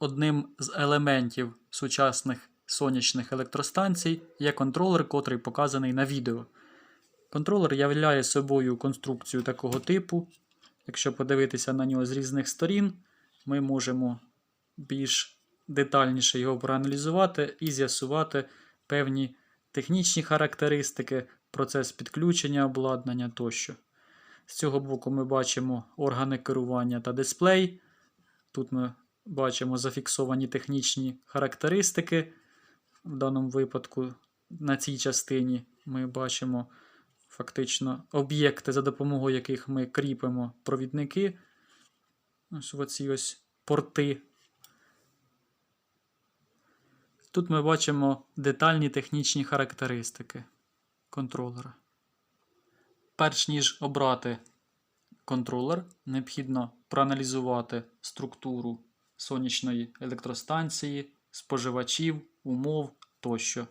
одним з елементів сучасних сонячних електростанцій є контролер, котрий показаний на відео. Контролер являє собою конструкцію такого типу. Якщо подивитися на нього з різних сторін, ми можемо більш детальніше його проаналізувати і з'ясувати певні технічні характеристики, процес підключення обладнання тощо. З цього боку ми бачимо органи керування та дисплей. Тут ми бачимо зафіксовані технічні характеристики. В даному випадку на цій частині ми бачимо фактично об'єкти, за допомогою яких ми кріпимо провідники. Ось оці ось порти. Тут ми бачимо детальні технічні характеристики контролера. Перш ніж обрати контролер, необхідно проаналізувати структуру сонячної електростанції, споживачів, умов тощо.